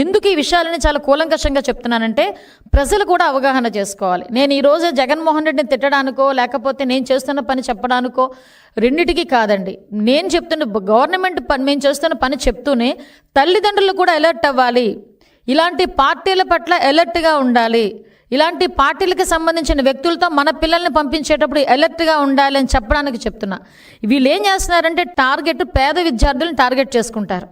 ఎందుకు ఈ విషయాలని చాలా కూలంకషంగా చెప్తున్నానంటే ప్రజలు కూడా అవగాహన చేసుకోవాలి. నేను ఈరోజు జగన్మోహన్ రెడ్డిని తిట్టడానికో లేకపోతే నేను చేస్తున్న పని చెప్పడానికో రెండిటికి కాదండి. నేను చెప్తున్న గవర్నమెంట్ పని మేము చేస్తున్న పని చెప్తూనే తల్లిదండ్రులు కూడా అలర్ట్ అవ్వాలి. ఇలాంటి పార్టీల పట్ల అలర్ట్గా ఉండాలి. ఇలాంటి పార్టీలకు సంబంధించిన వ్యక్తులతో మన పిల్లల్ని పంపించేటప్పుడు ఎలర్ట్గా ఉండాలి అని చెప్పడానికి చెప్తున్నా. వీళ్ళు ఏం చేస్తున్నారంటే టార్గెట్ పేద విద్యార్థులను టార్గెట్ చేసుకుంటారు.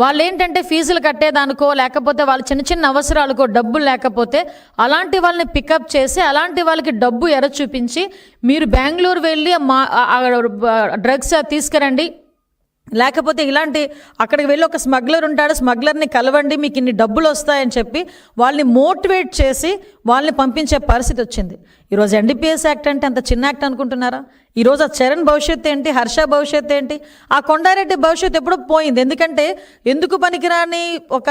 వాళ్ళు ఏంటంటే ఫీజులు కట్టేదానికో లేకపోతే వాళ్ళ చిన్న చిన్న అవసరాలకో డబ్బులు లేకపోతే అలాంటి వాళ్ళని పికప్ చేసి అలాంటి వాళ్ళకి డబ్బు ఎర చూపించి మీరు బెంగళూరు వెళ్ళి మా డ్రగ్స్ తీసుకురండి లేకపోతే ఇలాంటి అక్కడికి వెళ్ళి ఒక స్మగ్లర్ ఉంటాడు స్మగ్లర్ని కలవండి మీకు ఇన్ని డబ్బులు వస్తాయని చెప్పి వాళ్ళని మోటివేట్ చేసి వాళ్ళని పంపించే పరిస్థితి వచ్చింది. ఈరోజు ఎన్డీపీఎస్ యాక్ట్ అంటే అంత చిన్న యాక్ట్ అనుకుంటున్నారా? ఈరోజు ఆ చరణ్ భవిష్యత్తు ఏంటి హర్ష భవిష్యత్తు ఏంటి? ఆ కొండారెడ్డి భవిష్యత్తు ఎప్పుడో పోయింది. ఎందుకంటే ఎందుకు పనికిరాని ఒక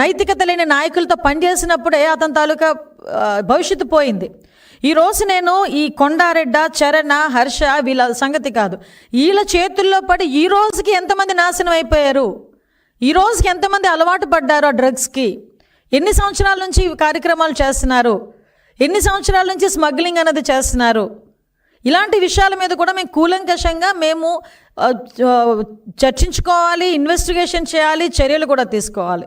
నైతికత లేని నాయకులతో పనిచేసినప్పుడే అతని తాలూకా భవిష్యత్తు పోయింది. ఈ రోజు నేను ఈ కొండారెడ్డ చరణ హర్ష వీళ్ళ సంగతి కాదు. వీళ్ళ చేతుల్లో పడి ఈ రోజుకి ఎంతమంది నాశనం అయిపోయారు? ఈ రోజుకి ఎంతమంది అలవాటు పడ్డారు ఆ డ్రగ్స్కి ఎన్ని సంవత్సరాల నుంచి కార్యక్రమాలు చేస్తున్నారు? ఎన్ని సంవత్సరాల నుంచి స్మగ్లింగ్ అనేది చేస్తున్నారు? ఇలాంటి విషయాల మీద కూడా మేము కూలంకషంగా మేము చర్చించుకోవాలి ఇన్వెస్టిగేషన్ చేయాలి చర్యలు కూడా తీసుకోవాలి.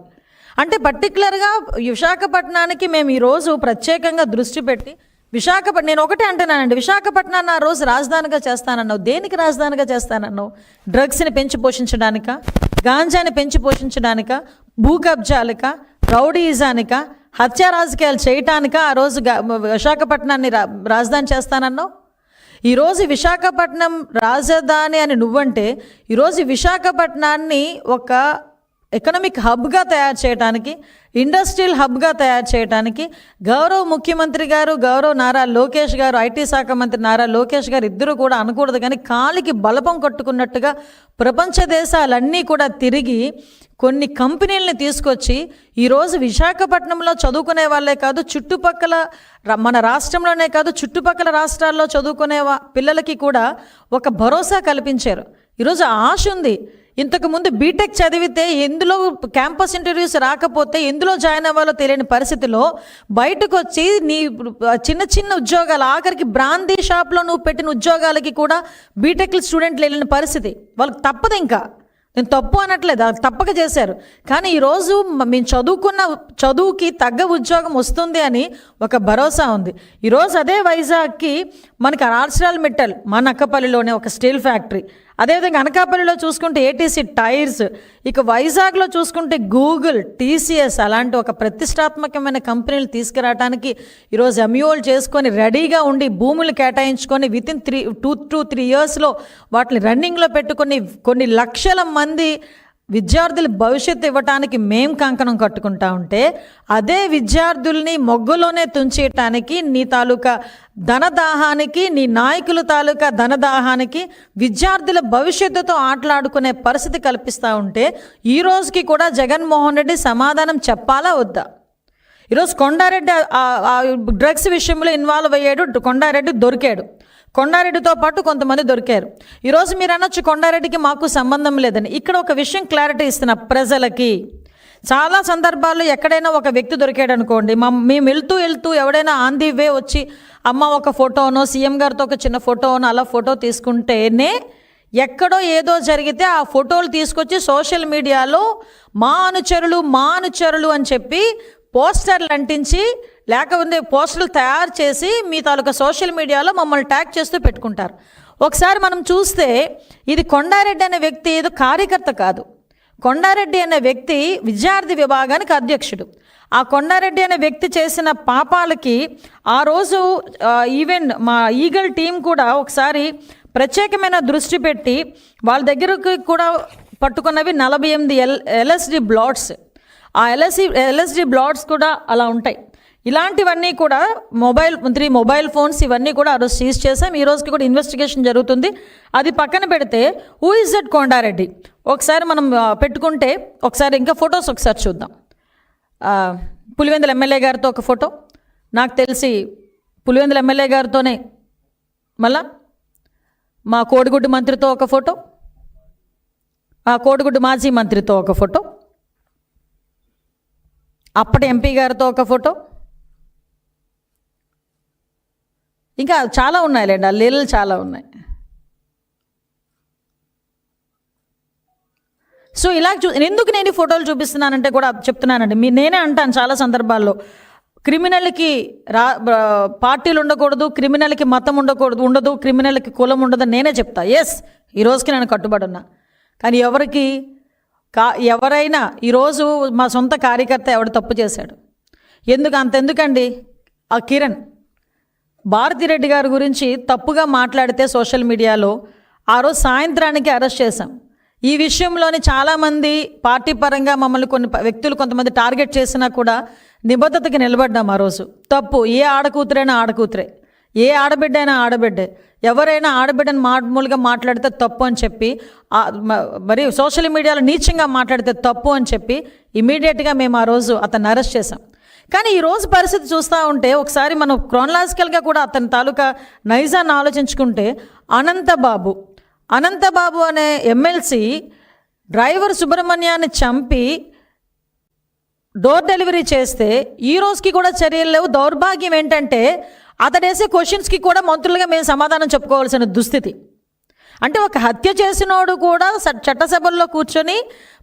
అంటే పర్టికులర్గా విశాఖపట్నానికి మేము ఈరోజు ప్రత్యేకంగా దృష్టి పెట్టి విశాఖపట్నం నేను ఒకటే అంటున్నానండి విశాఖపట్నాన్ని ఆ రోజు రాజధానిగా చేస్తానన్నావు. దేనికి రాజధానిగా చేస్తానన్నావు? డ్రగ్స్ని పెంచి పోషించడానిక? గాంజాని పెంచి పోషించడానిక? భూ కబ్జాలక రౌడీయిజానిక? హత్యా రాజకీయాలు చేయటానిక ఆ రోజు విశాఖపట్నాన్ని రా రాజధాని చేస్తానన్నావు? ఈరోజు విశాఖపట్నం రాజధాని అని నువ్వంటే ఈరోజు విశాఖపట్నాన్ని ఒక ఎకనామిక్ హబ్గా తయారు చేయడానికి ఇండస్ట్రియల్ హబ్గా తయారు చేయడానికి గౌరవ ముఖ్యమంత్రి గారు గౌరవ నారా లోకేష్ గారు ఐటీ శాఖ మంత్రి నారా లోకేష్ గారు ఇద్దరు కూడా అనకూడదు కానీ కాలికి బలపం కట్టుకున్నట్టుగా ప్రపంచ దేశాలన్నీ కూడా తిరిగి కొన్ని కంపెనీలని తీసుకొచ్చి ఈరోజు విశాఖపట్నంలో చదువుకునే వాళ్ళే కాదు చుట్టుపక్కల మన రాష్ట్రంలోనే కాదు చుట్టుపక్కల రాష్ట్రాల్లో చదువుకునే పిల్లలకి కూడా ఒక భరోసా కల్పించారు. ఈరోజు ఆశ ఉంది. ఇంతకుముందు బీటెక్ చదివితే ఎందులో క్యాంపస్ ఇంటర్వ్యూస్ రాకపోతే ఎందులో జాయిన్ అవ్వాలో తెలియని పరిస్థితిలో బయటకు వచ్చి నీ చిన్న చిన్న ఉద్యోగాలు ఆఖరికి బ్రాందీ షాప్లో నువ్వు పెట్టిన ఉద్యోగాలకి కూడా బీటెక్ స్టూడెంట్లు వెళ్ళిన పరిస్థితి. వాళ్ళకి తప్పదు ఇంకా. నేను తప్పు అనట్లేదు అది తప్పక చేశారు. కానీ ఈరోజు మేము చదువుకున్న చదువుకి తగ్గ ఉద్యోగం వస్తుంది అని ఒక భరోసా ఉంది. ఈరోజు అదే వైజాగ్కి మనకి ఆర్చరాల్ మిట్టల్ మన అక్కపల్లిలోనే ఒక స్టీల్ ఫ్యాక్టరీ. అదేవిధంగా అనకాపల్లిలో చూసుకుంటే ఏటీసీ టైర్స్ ఇక వైజాగ్లో చూసుకుంటే గూగుల్ టీసీఎస్ అలాంటి ఒక ప్రతిష్టాత్మకమైన కంపెనీలు తీసుకురావడానికి ఈరోజు ఎంయూఎల్ చేసుకొని రెడీగా ఉండి భూములు కేటాయించుకొని with in three two two three ఇయర్స్లో వాటిని రన్నింగ్లో పెట్టుకొని కొన్ని లక్షల మంది విద్యార్థుల భవిష్యత్తు ఇవ్వటానికి మేం కంకణం కట్టుకుంటా ఉంటే అదే విద్యార్థుల్ని మొగ్గులోనే తుంచేయటానికి నీ తాలూకా ధనదాహానికి నీ నాయకుల తాలూకా ధనదాహానికి విద్యార్థుల భవిష్యత్తుతో ఆటలాడుకునే పరిస్థితి కల్పిస్తూ ఉంటే ఈ రోజుకి కూడా జగన్మోహన్ రెడ్డి సమాధానం చెప్పాలా వద్దా? ఈరోజు కొండారెడ్డి డ్రగ్స్ విషయంలో ఇన్వాల్వ్ అయ్యాడు కొండారెడ్డి దొరికాడు. కొండారెడ్డితో పాటు కొంతమంది దొరికారు. ఈరోజు మీరు అనొచ్చు కొండారెడ్డికి మాకు సంబంధం లేదని. ఇక్కడ ఒక విషయం క్లారిటీ ఇస్తున్న ప్రజలకి. చాలా సందర్భాల్లో ఎక్కడైనా ఒక వ్యక్తి దొరికాడు అనుకోండి మా మేము వెళ్తూ వెళ్తూ ఎవడైనా ఆన్ ది వే వచ్చి అమ్మ ఒక ఫోటోనో సీఎం గారితో ఒక చిన్న ఫోటోనో అలా ఫోటో తీసుకుంటేనే ఎక్కడో ఏదో జరిగితే ఆ ఫోటోలు తీసుకొచ్చి సోషల్ మీడియాలో మా అనుచరులు మా అనుచరులు అని చెప్పి పోస్టర్లు అంటించి లేకపోతే పోస్టర్లు తయారు చేసి మీ తాలూకా సోషల్ మీడియాలో మమ్మల్ని ట్యాగ్ చేస్తూ పెట్టుకుంటారు. ఒకసారి మనం చూస్తే ఇది కొండారెడ్డి అనే వ్యక్తి ఏదో కార్యకర్త కాదు. కొండారెడ్డి అనే వ్యక్తి విద్యార్థి విభాగానికి అధ్యక్షుడు. ఆ కొండారెడ్డి అనే వ్యక్తి చేసిన పాపాలకి ఆ రోజు ఈవెన్ మా ఈగల్ టీం కూడా ఒకసారి ప్రత్యేకమైన దృష్టి పెట్టి వాళ్ళ దగ్గరకు కూడా పట్టుకున్నవి నలభై ఎనిమిది ఎల్ ఎల్ఎస్డి బ్లాట్స్. ఆ ఎల్ఎస్సి ఎల్ఎస్డి బ్లాట్స్ కూడా అలా ఉంటాయి. ఇలాంటివన్నీ కూడా మొబైల్ త్రీ మొబైల్ ఫోన్స్ ఇవన్నీ కూడా ఆ రోజు సీజ్ చేసాం. ఈ రోజుకి కూడా ఇన్వెస్టిగేషన్ జరుగుతుంది. అది పక్కన పెడితే హూ ఇస్ దట్ కొండారెడ్డి ఒకసారి మనం పెట్టుకుంటే ఒకసారి ఇంకా ఫొటోస్ ఒకసారి చూద్దాం. పులివెందుల ఎమ్మెల్యే గారితో ఒక ఫోటో. నాకు తెలిసి పులివెందుల ఎమ్మెల్యే గారితోనే మళ్ళా మా కోడిగుడ్డు మంత్రితో ఒక ఫోటో. ఆ కోడిగుడ్డు మాజీ మంత్రితో ఒక ఫోటో. అప్పటి ఎంపీ గారితో ఒక ఫోటో. ఇంకా చాలా ఉన్నాయిలేండి ఆ లీలలు చాలా ఉన్నాయి. సో ఇలా చూ ఎందుకు నేను ఈ ఫోటోలు చూపిస్తున్నానంటే కూడా చెప్తున్నానండి. మీ నేనే అంటాను చాలా సందర్భాల్లో. క్రిమినల్కి రా పార్టీలు ఉండకూడదు క్రిమినల్కి మతం ఉండకూడదు ఉండదు క్రిమినల్కి కులం ఉండదు నేనే చెప్తా. ఎస్ ఈ రోజుకి నేను కట్టుబడి ఉన్నా. కానీ ఎవరికి కా ఎవరైనా ఈరోజు మా సొంత కార్యకర్త ఎవడు తప్పు చేశాడు? ఎందుకు అంతెందుకండి? ఆ కిరణ్. భారతిరెడ్డి గారి గురించి తప్పుగా మాట్లాడితే సోషల్ మీడియాలో ఆ రోజు సాయంత్రానికి అరెస్ట్ చేశాం. ఈ విషయంలోని చాలామంది పార్టీ పరంగా మమ్మల్ని కొన్ని వ్యక్తులు కొంతమంది టార్గెట్ చేసినా కూడా నిబద్ధతకి నిలబడ్డాం ఆ రోజు. తప్పు ఏ ఆడకూతురైనా ఆడకూతురే. ఏ ఆడబిడ్డ అయినా ఆడబిడ్డే. ఎవరైనా ఆడబిడ్డను మామూలుగా మాట్లాడితే తప్పు అని చెప్పి మరి సోషల్ మీడియాలో నీచంగా మాట్లాడితే తప్పు అని చెప్పి ఇమీడియట్గా మేము ఆ రోజు అతన్ని అరెస్ట్ చేశాం. కానీ ఈ రోజు పరిస్థితి చూస్తూ ఉంటే ఒకసారి మనం క్రోనలాజికల్గా కూడా అతని తాలూకా నైజాన్ని ఆలోచించుకుంటే అనంతబాబు అనంతబాబు అనే ఎమ్మెల్సీ డ్రైవర్ సుబ్రహ్మణ్యాన్ని చంపి డోర్ డెలివరీ చేస్తే ఈ రోజుకి కూడా చర్యలు లేవు. దౌర్భాగ్యం ఏంటంటే అతడేసే క్వశ్చన్స్కి కూడా మంత్రులుగా మేము సమాధానం చెప్పుకోవాల్సిన దుస్థితి. అంటే ఒక హత్య చేసినోడు కూడా చట్టసభల్లో కూర్చొని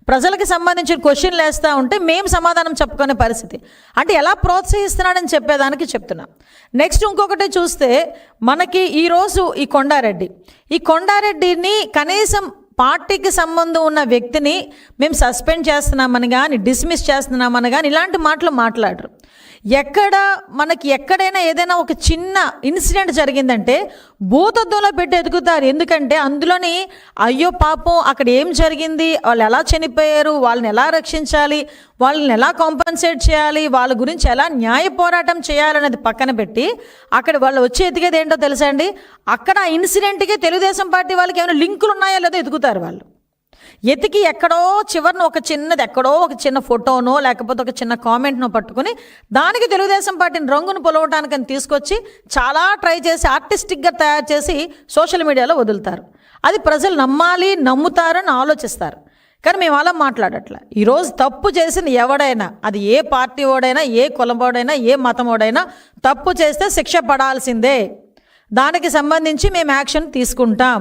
ప్రజలకు సంబంధించిన క్వశ్చన్లు వేస్తూ ఉంటే మేము సమాధానం చెప్పుకునే పరిస్థితి. అంటే ఎలా ప్రోత్సహిస్తున్నాడని చెప్పేదానికి చెప్తున్నా. నెక్స్ట్ ఇంకొకటి చూస్తే మనకి ఈరోజు ఈ కొండారెడ్డి. ఈ కొండారెడ్డిని కనీసం పార్టీకి సంబంధం ఉన్న వ్యక్తిని మేము సస్పెండ్ చేస్తున్నామని కానీ డిస్మిస్ చేస్తున్నామని కానీ ఇలాంటి మాటలు మాట్లాడరు. ఎక్కడ మనకి ఎక్కడైనా ఏదైనా ఒక చిన్న ఇన్సిడెంట్ జరిగిందంటే భూతత్వంలో పెట్టి ఎదుగుతారు. ఎందుకంటే అందులోని అయ్యో పాపం అక్కడ ఏం జరిగింది? వాళ్ళు ఎలా చనిపోయారు? వాళ్ళని ఎలా రక్షించాలి? వాళ్ళని ఎలా కాంపన్సేట్ చేయాలి? వాళ్ళ గురించి ఎలా న్యాయ పోరాటం చేయాలనేది పక్కన పెట్టి అక్కడ వాళ్ళు వచ్చి ఎదిగేది ఏంటో తెలుసా అండి? అక్కడ ఇన్సిడెంట్కి తెలుగుదేశం పార్టీ వాళ్ళకి ఏమైనా లింకులు ఉన్నాయో? లేదో ఎదుగుతారు వాళ్ళు. ఎతికి ఎక్కడో చివరిన ఒక చిన్నది ఎక్కడో ఒక చిన్న ఫోటోనో లేకపోతే ఒక చిన్న కామెంట్నో పట్టుకుని దానికి తెలుగుదేశం పార్టీని రంగును పొలవటానికని తీసుకొచ్చి చాలా ట్రై చేసి ఆర్టిస్టిక్గా తయారు చేసి సోషల్ మీడియాలో వదులుతారు. అది ప్రజలు నమ్మాలి నమ్ముతారని ఆలోచిస్తారు. కానీ మేము అలా మాట్లాడట్లే. ఈరోజు తప్పు చేసిన ఎవడైనా అది ఏ పార్టీ ఓడైనా ఏ కులమోడైనా ఏ మతమోడైనా తప్పు చేస్తే శిక్ష పడాల్సిందే. దానికి సంబంధించి మేము యాక్షన్ తీసుకుంటాం.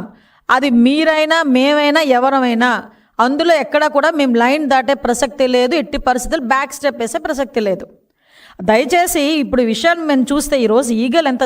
అది మీరైనా మేమైనా ఎవరమైనా అందులో ఎక్కడా కూడా మేము లైన్ దాటే ప్రసక్తి లేదు ఎట్టి పరిస్థితులు బ్యాక్ స్టెప్ వేసే ప్రసక్తి లేదు. దయచేసి ఇప్పుడు విషయాన్ని మేము చూస్తే ఈరోజు ఈగలు ఎంత